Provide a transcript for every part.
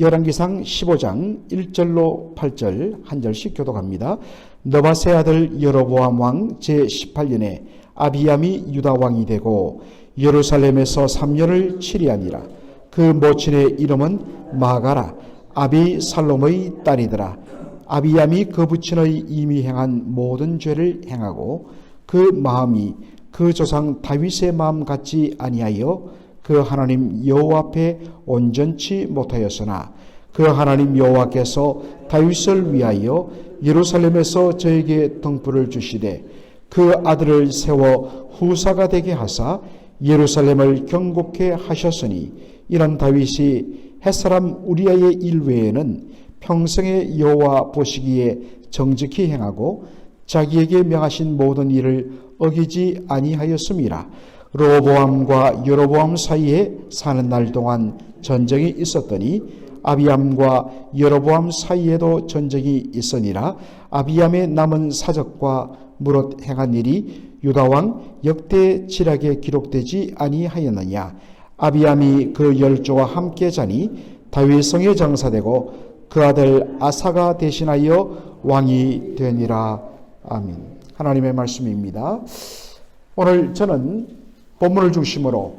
15, 열왕기상 15장 1절로 8절 한 절씩 교독합니다. 너바세 아들 여로보암 왕 제18년에 아비암이 유다 왕이 되고 예루살렘에서 3년을 치리하니라. 그 모친의 이름은 마가라 아비 살롬의 딸이더라. 아비암이 그 부친의 이미 행한 모든 죄를 행하고 그 마음이 그 조상 다윗의 마음 같지 아니하여 그 하나님 여호와 앞에 온전치 못하였으나 그 하나님 여호와께서 다윗을 위하여 예루살렘에서 저에게 등불을 주시되 그 아들을 세워 후사가 되게 하사 예루살렘을 경고케 하셨으니 이런 다윗이 햇사람 우리아의 일 외에는 평생의 여호와 보시기에 정직히 행하고 자기에게 명하신 모든 일을 어기지 아니하였음이라 로보암과 여로보암 사이에 사는 날 동안 전쟁이 있었더니 아비암과 여로보암 사이에도 전쟁이 있으니라. 아비암의 남은 사적과 무릇 행한 일이 유다왕 역대 지략에 기록되지 아니하였느냐. 아비암이 그 열조와 함께 자니 다윗성에 장사되고 그 아들 아사가 대신하여 왕이 되니라. 아멘. 하나님의 말씀입니다. 오늘 저는 본문을 중심으로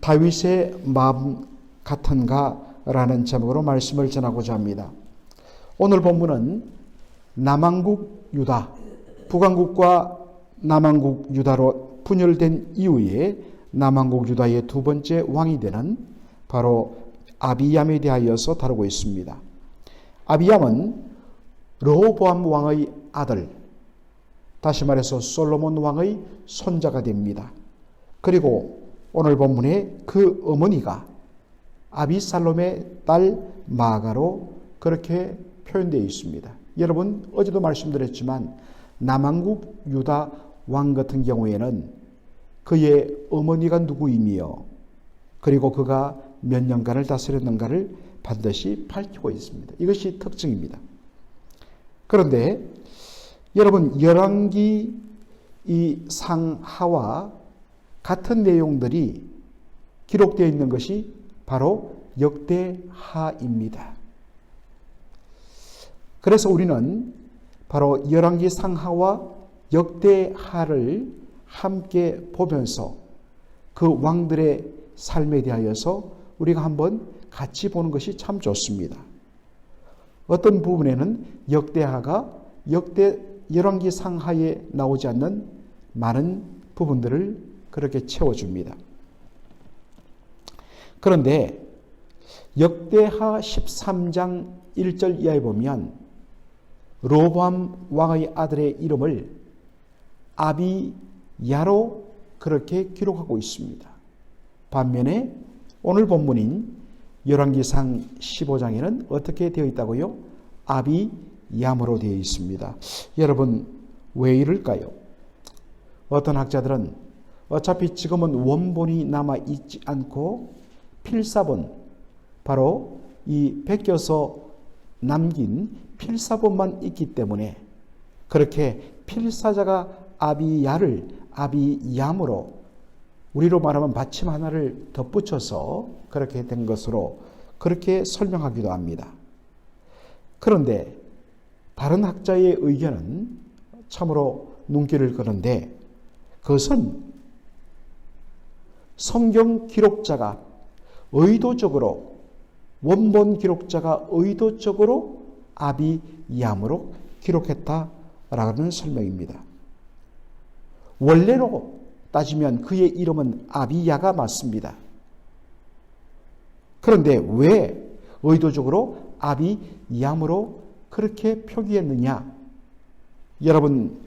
다윗의 마음 같은가라는 제목으로 말씀을 전하고자 합니다. 오늘 본문은 남왕국 유다, 북왕국과 남왕국 유다로 분열된 이후에 남왕국 유다의 두 번째 왕이 되는 바로 아비얌에 대하여서 다루고 있습니다. 아비얌은 르호보암 왕의 아들, 다시 말해서 솔로몬 왕의 손자가 됩니다. 그리고 오늘 본문에 그 어머니가 아비살롬의 딸 마가로 그렇게 표현되어 있습니다. 여러분 어제도 말씀드렸지만 남왕국 유다 왕 같은 경우에는 그의 어머니가 누구이며 그리고 그가 몇 년간을 다스렸는가를 반드시 밝히고 있습니다. 이것이 특징입니다. 그런데 여러분 열왕기 이 상하와 같은 내용들이 기록되어 있는 것이 바로 역대하입니다. 그래서 우리는 바로 열왕기 상하와 역대하를 함께 보면서 그 왕들의 삶에 대하여서 우리가 한번 같이 보는 것이 참 좋습니다. 어떤 부분에는 역대하가 역대 열왕기 상하에 나오지 않는 많은 부분들을 그렇게 채워줍니다. 그런데 역대하 13장 1절 이하에 보면 로보암 왕의 아들의 이름을 아비야로 그렇게 기록하고 있습니다. 반면에 오늘 본문인 열왕기상 15장에는 어떻게 되어 있다고요? 아비야므로 되어 있습니다. 여러분 왜 이럴까요? 어떤 학자들은 어차피 지금은 원본이 남아 있지 않고 필사본 바로 이 베껴서 남긴 필사본만 있기 때문에 그렇게 필사자가 아비야를 아비얌으로 우리로 말하면 받침 하나를 덧붙여서 그렇게 된 것으로 그렇게 설명하기도 합니다. 그런데 다른 학자의 의견은 참으로 눈길을 끄는데 그것은 성경 기록자가 의도적으로 원본 기록자가 의도적으로 아비얌으로 기록했다라는 설명입니다. 원래로 따지면 그의 이름은 아비야가 맞습니다. 그런데 왜 의도적으로 아비얌으로 그렇게 표기했느냐? 여러분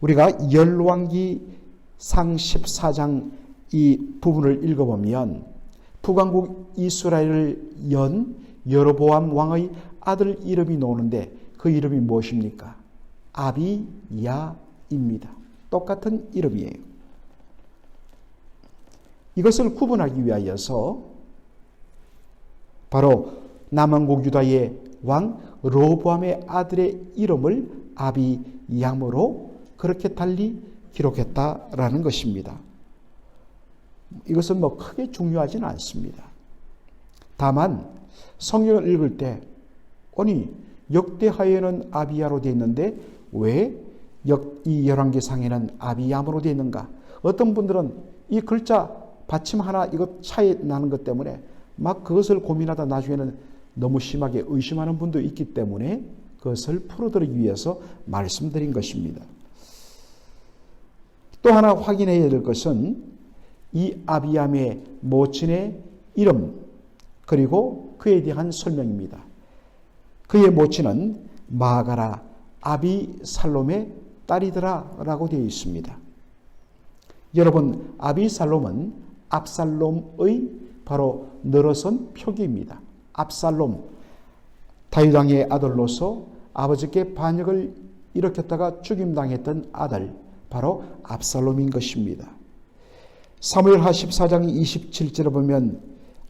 우리가 열왕기 상 14장 이 부분을 읽어보면 북왕국 이스라엘을 연 여로보암 왕의 아들 이름이 나오는데 그 이름이 무엇입니까? 아비야입니다. 똑같은 이름이에요. 이것을 구분하기 위하여서 바로 남왕국 유다의 왕 로보암의 아들의 이름을 아비야으로 그렇게 달리 기록했다라는 것입니다. 이것은 뭐 크게 중요하지는 않습니다. 다만 성경을 읽을 때 아니 역대하에는 아비야로 되어 있는데 왜 이 열왕기상에는 아비야으로 되어 있는가? 어떤 분들은 이 글자 받침 하나 이것 차이 나는 것 때문에 막 그것을 고민하다 나중에는 너무 심하게 의심하는 분도 있기 때문에 그것을 풀어드리기 위해서 말씀드린 것입니다. 또 하나 확인해야 될 것은 이 아비암의 모친의 이름 그리고 그에 대한 설명입니다. 그의 모친은 마가라 아비살롬의 딸이더라라고 되어 있습니다. 여러분 아비살롬은 압살롬의 바로 늘어선 표기입니다. 압살롬 다윗 왕의 아들로서 아버지께 반역을 일으켰다가 죽임당했던 아들 바로 압살롬인 것입니다. 사무엘하 14장 27절에 보면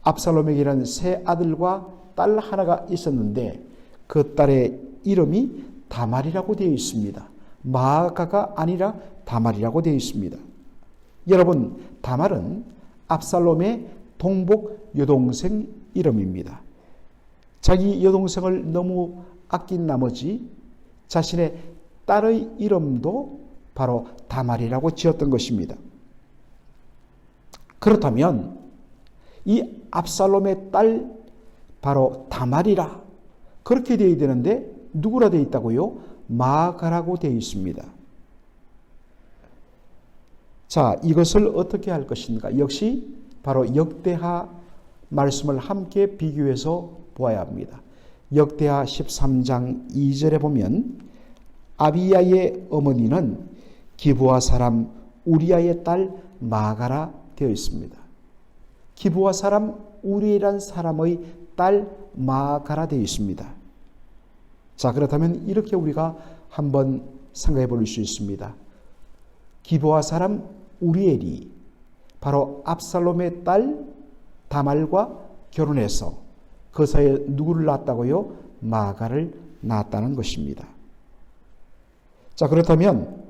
압살롬에게는 세 아들과 딸 하나가 있었는데 그 딸의 이름이 다말이라고 되어 있습니다. 마아가가 아니라 다말이라고 되어 있습니다. 여러분, 다말은 압살롬의 동복 여동생 이름입니다. 자기 여동생을 너무 아낀 나머지 자신의 딸의 이름도 바로 다말이라고 지었던 것입니다. 그렇다면 이 압살롬의 딸 바로 다말이라 그렇게 되어야 되는데 누구라 되어 있다고요? 마가라고 되어 있습니다. 자, 이것을 어떻게 할 것인가? 역시 바로 역대하 말씀을 함께 비교해서 보아야 합니다. 역대하 13장 2절에 보면 아비야의 어머니는 기부와 사람 우리아의 딸 마가라 되어 있습니다. 기부와 사람 우리란 사람의 딸 마가라 되어 있습니다. 자, 그렇다면 이렇게 우리가 한번 생각해 볼 수 있습니다. 기부와 사람 우리엘이 바로 압살롬의 딸 다말과 결혼해서 그 사이에 누구를 낳았다고요? 마가를 낳았다는 것입니다. 자, 그렇다면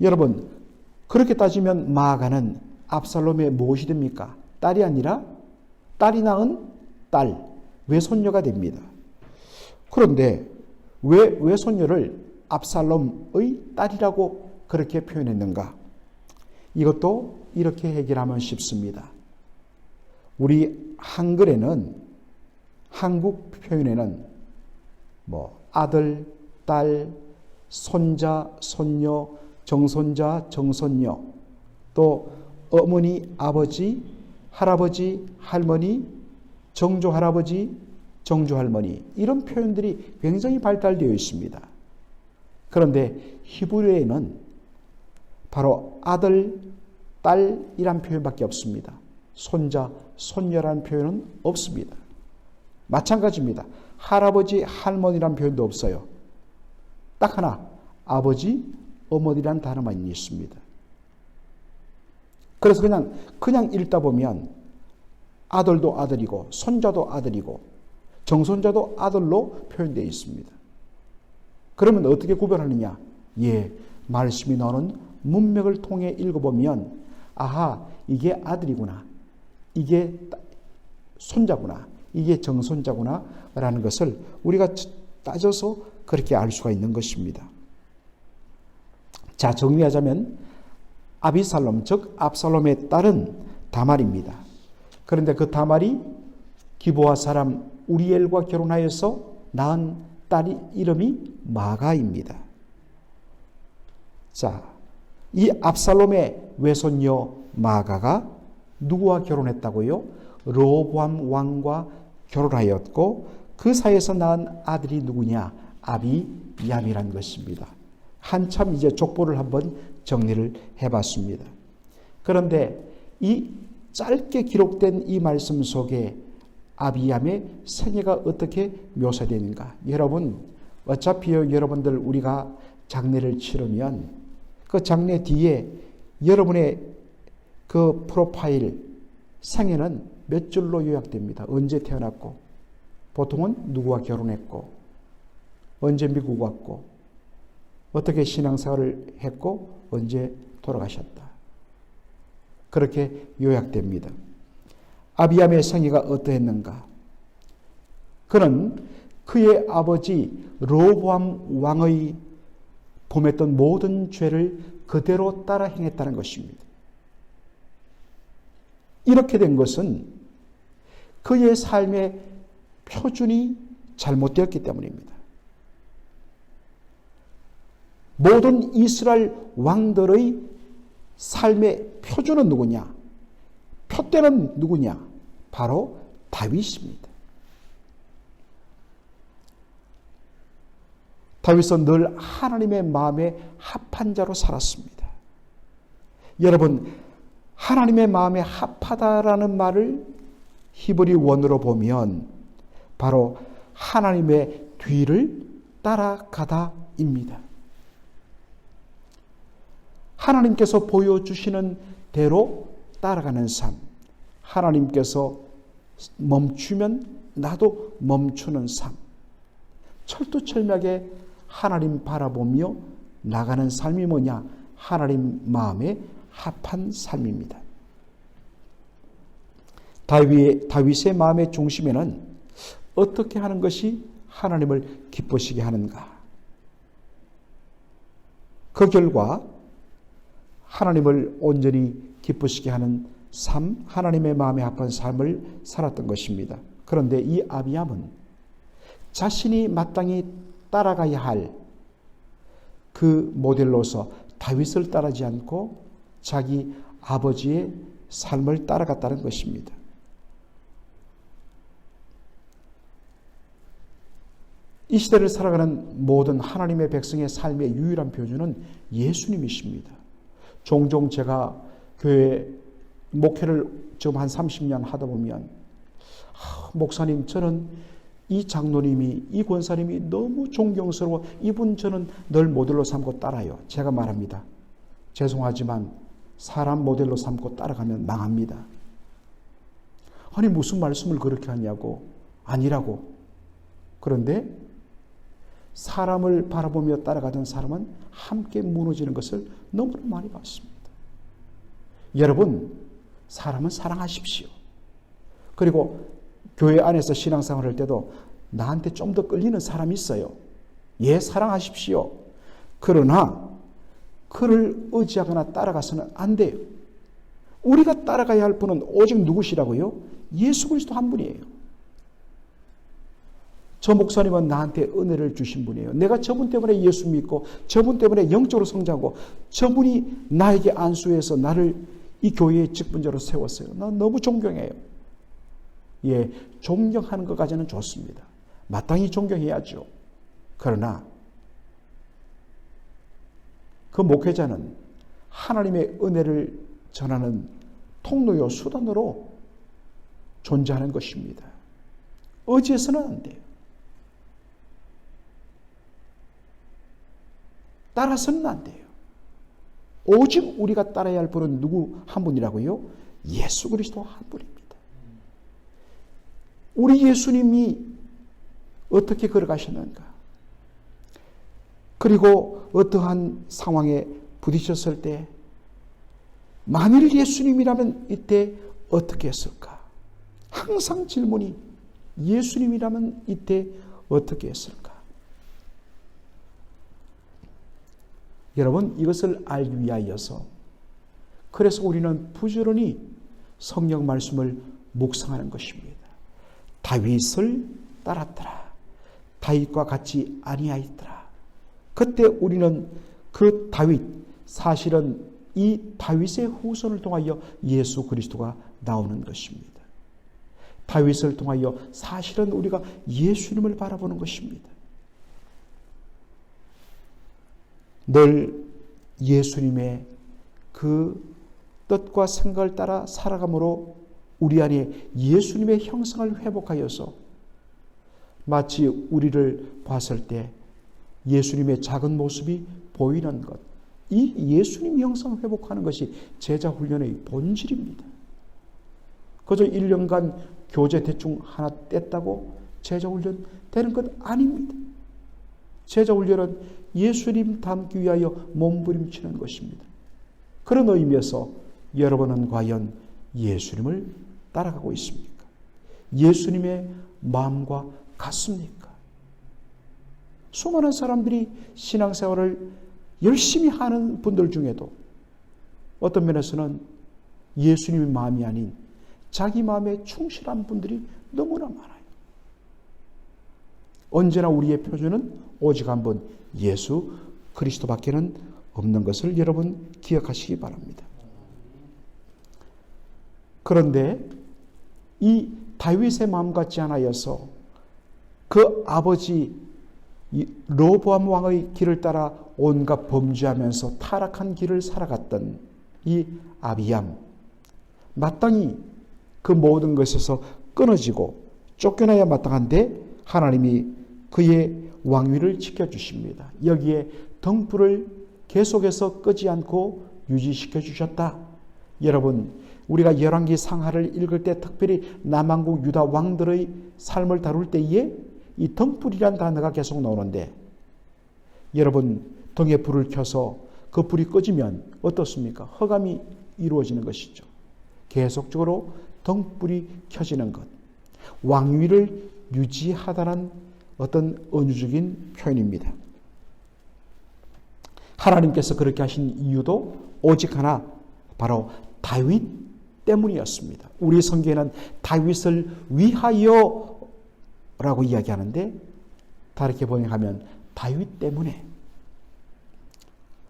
여러분 그렇게 따지면 마가는 압살롬의 무엇이 됩니까? 딸이 아니라 딸이 낳은 딸, 외손녀가 됩니다. 그런데 왜 외손녀를 압살롬의 딸이라고 그렇게 표현했는가? 이것도 이렇게 해결하면 쉽습니다. 우리 한글에는 한국 표현에는 뭐 아들, 딸, 손자, 손녀, 정손자, 정손녀, 또 어머니, 아버지, 할아버지, 할머니, 정조 할아버지, 정조 할머니 이런 표현들이 굉장히 발달되어 있습니다. 그런데 히브리어에는 바로 아들, 딸이란 표현밖에 없습니다. 손자, 손녀라는 표현은 없습니다. 마찬가지입니다. 할아버지, 할머니란 표현도 없어요. 딱 하나, 아버지, 어머니란 단어만 있습니다. 그래서 그냥, 그냥 읽다 보면 아들도 아들이고, 손자도 아들이고, 정손자도 아들로 표현되어 있습니다. 그러면 어떻게 구별하느냐? 예, 말씀이 나오는 문맥을 통해 읽어보면, 아하, 이게 아들이구나. 이게 손자구나. 이게 정손자구나. 라는 것을 우리가 따져서 그렇게 알 수가 있는 것입니다. 자, 정리하자면 아비살롬, 즉 압살롬의 딸은 다말입니다. 그런데 그 다말이 기보아 사람 우리엘과 결혼하여서 낳은 딸이 이름이 마가입니다. 자, 이 압살롬의 외손녀 마가가 누구와 결혼했다고요? 로보암 왕과 결혼하였고 그 사이에서 낳은 아들이 누구냐? 아비얌이란 것입니다. 한참 이제 족보를 한번 정리를 해봤습니다. 그런데 이 짧게 기록된 이 말씀 속에 아비얌의 생애가 어떻게 묘사되는가? 여러분, 어차피 여러분들 우리가 장례를 치르면 그 장례 뒤에 여러분의 그 프로파일 생애는 몇 줄로 요약됩니다. 언제 태어났고, 보통은 누구와 결혼했고, 언제 미국 왔고, 어떻게 신앙생활을 했고, 언제 돌아가셨다. 그렇게 요약됩니다. 아비암의 생애가 어떠했는가? 그는 그의 아버지 로보암 왕의 범했던 모든 죄를 그대로 따라 행했다는 것입니다. 이렇게 된 것은 그의 삶의 표준이 잘못되었기 때문입니다. 모든 이스라엘 왕들의 삶의 표준은 누구냐? 표대는 누구냐? 바로 다윗입니다. 다윗은 늘 하나님의 마음에 합한 자로 살았습니다. 여러분, 하나님의 마음에 합하다라는 말을 히브리 원으로 보면 바로 하나님의 뒤를 따라가다입니다. 하나님께서 보여주시는 대로 따라가는 삶. 하나님께서 멈추면 나도 멈추는 삶. 철두철미하게 하나님 바라보며 나가는 삶이 뭐냐? 하나님 마음에 합한 삶입니다. 다윗, 다윗의 마음의 중심에는 어떻게 하는 것이 하나님을 기쁘시게 하는가? 그 결과 하나님을 온전히 기쁘시게 하는 삶, 하나님의 마음에 합한 삶을 살았던 것입니다. 그런데 이 아비암은 자신이 마땅히 따라가야 할 그 모델로서 다윗을 따르지 않고 자기 아버지의 삶을 따라갔다는 것입니다. 이 시대를 살아가는 모든 하나님의 백성의 삶의 유일한 표준은 예수님이십니다. 종종 제가 교회 목회를 지금 한 30년 하다 보면 아, 목사님 저는 이 장로님이 이 권사님이 너무 존경스러워 이분 저는 늘 모델로 삼고 따라요. 제가 말합니다. 죄송하지만 사람 모델로 삼고 따라가면 망합니다. 아니 무슨 말씀을 그렇게 하냐고 아니라고. 그런데 사람을 바라보며 따라가던 사람은 함께 무너지는 것을 너무 많이 봤습니다. 여러분, 사람은 사랑하십시오. 그리고 교회 안에서 신앙생활 할 때도 나한테 좀 더 끌리는 사람이 있어요. 예, 사랑하십시오. 그러나 그를 의지하거나 따라가서는 안 돼요. 우리가 따라가야 할 분은 오직 누구시라고요? 예수 그리스도 한 분이에요. 저 목사님은 나한테 은혜를 주신 분이에요. 내가 저분 때문에 예수 믿고 저분 때문에 영적으로 성장하고 저분이 나에게 안수해서 나를 이 교회의 직분자로 세웠어요. 나 너무 존경해요. 예, 존경하는 것까지는 좋습니다. 마땅히 존경해야죠. 그러나 그 목회자는 하나님의 은혜를 전하는 통로요 수단으로 존재하는 것입니다. 의지해서는 안 돼요. 따라서는 안 돼요. 오직 우리가 따라야 할 분은 누구 한 분이라고요? 예수 그리스도 한 분입니다. 우리 예수님이 어떻게 걸어가셨는가? 그리고 어떠한 상황에 부딪혔을 때 만일 예수님이라면 이때 어떻게 했을까? 항상 질문이 예수님이라면 이때 어떻게 했을까? 여러분 이것을 알기 위하여서 그래서 우리는 부지런히 성경 말씀을 묵상하는 것입니다. 다윗을 따랐더라. 다윗과 같이 아니하였더라. 그때 우리는 그 다윗 사실은 이 다윗의 후손을 통하여 예수 그리스도가 나오는 것입니다. 다윗을 통하여 사실은 우리가 예수님을 바라보는 것입니다. 늘 예수님의 그 뜻과 생각을 따라 살아감으로 우리 안에 예수님의 형상을 회복하여서 마치 우리를 봤을 때 예수님의 작은 모습이 보이는 것. 이 예수님 형상 회복하는 것이 제자 훈련의 본질입니다. 그저 1년간 교재 대충 하나 뗐다고 제자 훈련 되는 것 아닙니다. 제자 훈련은 예수님 닮기 위하여 몸부림치는 것입니다. 그런 의미에서 여러분은 과연 예수님을 따라가고 있습니까? 예수님의 마음과 같습니까? 수많은 사람들이 신앙생활을 열심히 하는 분들 중에도 어떤 면에서는 예수님의 마음이 아닌 자기 마음에 충실한 분들이 너무나 많아요. 언제나 우리의 표준은 오직 한번 예수 그리스도밖에는 없는 것을 여러분 기억하시기 바랍니다. 그런데 이 다윗의 마음 같지 않아여서 그 아버지 로보암 왕의 길을 따라 온갖 범죄하면서 타락한 길을 살아갔던 이 아비암 마땅히 그 모든 것에서 끊어지고 쫓겨나야 마땅한데 하나님이 그의 왕위를 지켜주십니다. 여기에 덩불을 계속해서 끄지 않고 유지시켜 주셨다. 여러분, 우리가 열왕기 상하를 읽을 때 특별히 남왕국 유다 왕들의 삶을 다룰 때에 이 덩불이란 단어가 계속 나오는데 여러분 등에 불을 켜서 그 불이 꺼지면 어떻습니까? 허감이 이루어지는 것이죠. 계속적으로 등불이 켜지는 것. 왕위를 유지하다는 어떤 은유적인 표현입니다. 하나님께서 그렇게 하신 이유도 오직 하나 바로 다윗 때문이었습니다. 우리 성경에는 다윗을 위하여 라고 이야기하는데 다르게 번역하면 다윗 때문에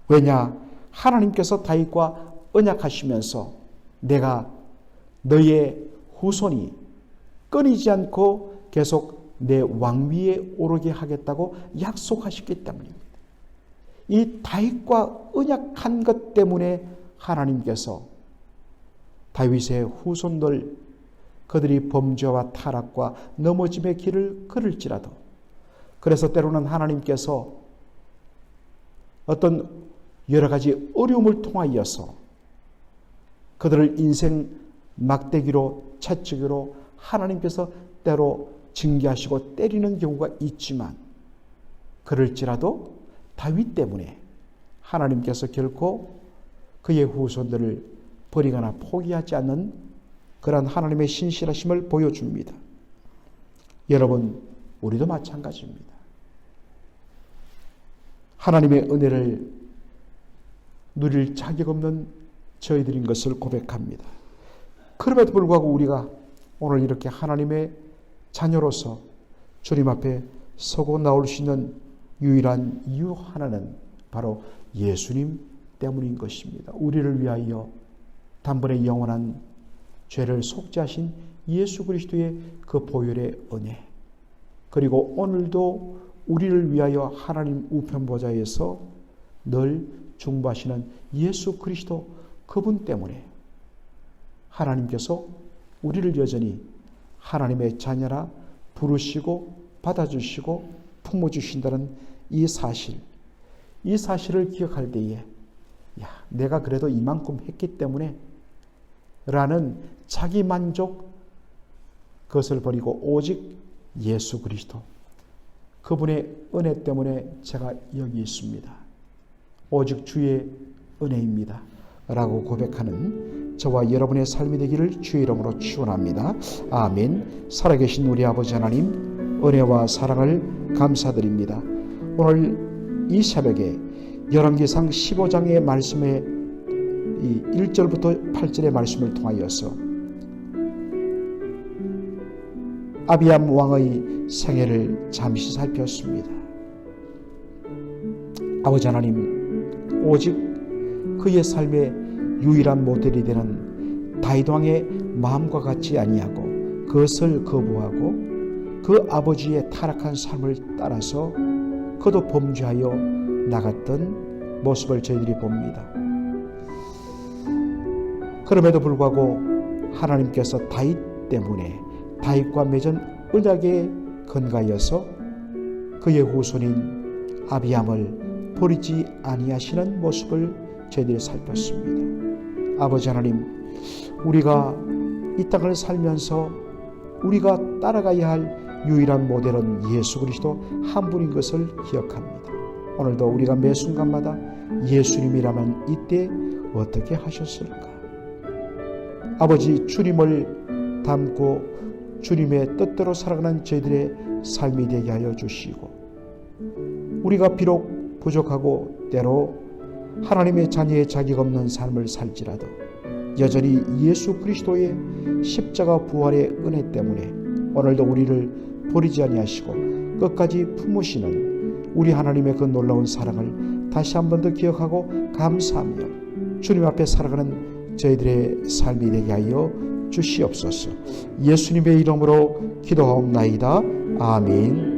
왜냐 하나님께서 다윗과 언약하시면서 내가 너의 후손이 끊이지 않고 계속 내 왕위에 오르게 하겠다고 약속하셨기 때문입니다. 이 다윗과 언약한 것 때문에 하나님께서 다윗의 후손들 그들이 범죄와 타락과 넘어짐의 길을 걸을지라도 그래서 때로는 하나님께서 어떤 여러 가지 어려움을 통하여서 그들을 인생 막대기로 채찍으로 하나님께서 때로 징계하시고 때리는 경우가 있지만 그럴지라도 다윗 때문에 하나님께서 결코 그의 후손들을 버리거나 포기하지 않는 그러한 하나님의 신실하심을 보여줍니다. 여러분, 우리도 마찬가지입니다. 하나님의 은혜를 누릴 자격 없는 저희들인 것을 고백합니다. 그럼에도 불구하고 우리가 오늘 이렇게 하나님의 자녀로서 주님 앞에 서고 나올 수 있는 유일한 이유 하나는 바로 예수님 때문인 것입니다. 우리를 위하여 단번에 영원한 죄를 속죄하신 예수 그리스도의 그 보혈의 은혜 그리고 오늘도 우리를 위하여 하나님 우편 보좌에서 늘 중보하시는 예수 그리스도 그분 때문에 하나님께서 우리를 여전히 하나님의 자녀라 부르시고 받아주시고 품어 주신다는 이 사실, 이 사실을 기억할 때에, 야, 내가 그래도 이만큼 했기 때문에 라는 자기 만족 그것을 버리고 오직 예수 그리스도 그분의 은혜 때문에 제가 여기 있습니다. 오직 주의 은혜입니다. 라고 고백하는 저와 여러분의 삶이 되기를 주의 이름으로 축원합니다. 아멘. 살아계신 우리 아버지 하나님 은혜와 사랑을 감사드립니다. 오늘 이 새벽에 열왕기상 15장의 말씀에 이 1절부터 8절의 말씀을 통하여서 아비암 왕의 생애를 잠시 살폈습니다. 아버지 하나님, 오직 그의 삶의 유일한 모델이 되는 다윗 왕의 마음과 같이 아니하고 그것을 거부하고 그 아버지의 타락한 삶을 따라서 그도 범죄하여 나갔던 모습을 저희들이 봅니다. 그럼에도 불구하고 하나님께서 다윗 때문에 다윗과 맺은 언약에 근가여서 그의 후손인 아비함을 버리지 아니하시는 모습을 저희들이 살폈습니다. 아버지 하나님, 우리가 이 땅을 살면서 우리가 따라가야 할 유일한 모델은 예수 그리스도 한 분인 것을 기억합니다. 오늘도 우리가 매 순간마다 예수님이라면 이때 어떻게 하셨을까? 아버지 주님을 닮고 주님의 뜻대로 살아가는 저희들의 삶이 되게 하여 주시고 우리가 비록 부족하고 때로 하나님의 자녀의 자격 없는 삶을 살지라도 여전히 예수 그리스도의 십자가 부활의 은혜 때문에 오늘도 우리를 버리지 아니하시고 끝까지 품으시는 우리 하나님의 그 놀라운 사랑을 다시 한 번 더 기억하고 감사하며 주님 앞에 살아가는 저희들의 삶이 되게 하여 주시옵소서. 예수님의 이름으로 기도하옵나이다. 아멘.